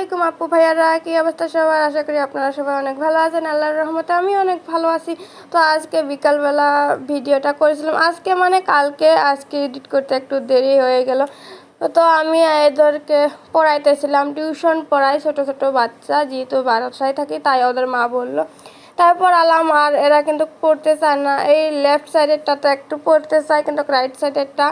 আলাইকুম আপু ভাইয়ারা, কি অবস্থা সবার? আশা করি আপনারা সবাই অনেক ভালো আছেন, আল্লাহর রহমতে আমি অনেক ভালো আছি। তো আজকে বিকালবেলা ভিডিওটা করেছিলাম। আজকে মানে কালকে, আজকে এডিট করতে একটু দেরি হয়ে গেল। তো আমি এদেরকে পড়াইতেছিলাম, টিউশন পড়াই ছোট ছোট বাচ্চা, যেহেতু বারাসায় থাকি, তাই ওদের মা বলল। তারপর আলাম, আর এরা কিন্তু পড়তে চায় না। এই লেফট সাইডেরটা তো একটু পড়তে চায়, কিন্তু রাইট সাইডেরটা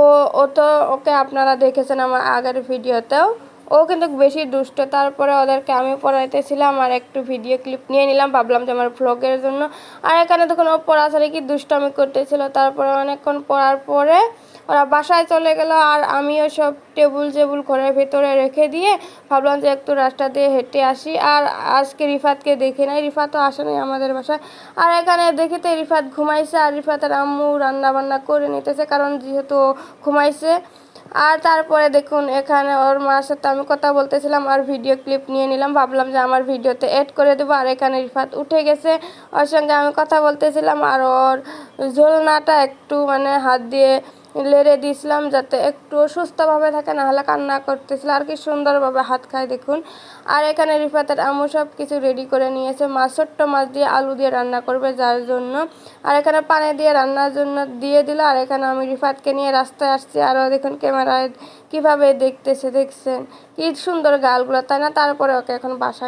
ও ও তো ওকে আপনারা দেখেছেন আমার আগের ভিডিওতেও। ও কিন্তু বেশি দুষ্ট। তারপরে ওদেরকে আমি পড়াইতেছিলাম আর একটু ভিডিও ক্লিপ নিয়ে নিলাম। ভাবলাম যে আমার ভ্লগের জন্য। আর এখানে তখন ও পড়াশালি কি দুষ্টামি করতেছিল। তারপরে অনেকক্ষণ পড়ার পরে ওরা বাসায় চলে গেল আর আমিও সব টেবুল জেবুল ঘরের ভেতরে রেখে দিয়ে ভাবলাম যে একটু রাস্তা দিয়ে হেঁটে আসি। আর আজকে রিফাতকে দেখি নাই। রিফাতও আসে নাই আমাদের বাসায়। আর এখানে দেখি তো রিফাত ঘুমাইছে আর রিফাতের আম্মু রান্না বান্না করে নিতেছে কারণ যেহেতু ঘুমাইছে। আর তারপরে দেখুন, এখানে ওর মার সাথে আমি কথা বলতেছিলাম আর ভিডিও ক্লিপ নিয়ে নিলাম। ভাবলাম যে আমার ভিডিওতে এড করে দেবো। আর এখানে রিফাত উঠে গেছে। ওর সঙ্গে আমি কথা বলতেছিলাম আর ওর ঝোলনাটা একটু মানে হাত দিয়ে লেড়ে দিয়েছিলাম যাতে একটু সুস্থভাবে থাকে, নাহলে কান্না করতেছিল। আর কি সুন্দরভাবে হাত খায় দেখুন। আর এখানে রিফাতের আমু সব কিছু রেডি করে নিয়েছে। মাছ ছোট্ট মাছ দিয়ে আলু দিয়ে রান্না করবে যার জন্য। আর এখানে পানি দিয়ে রান্নার জন্য দিয়ে দিল। আর এখানে আমি রিফাতকে নিয়ে রাস্তায় আসছি। আরও দেখুন ক্যামেরায় কীভাবে দেখতেছে, দেখছেন? কি সুন্দর গালগুলো, তাই না? তারপরে ওকে এখন বাসায়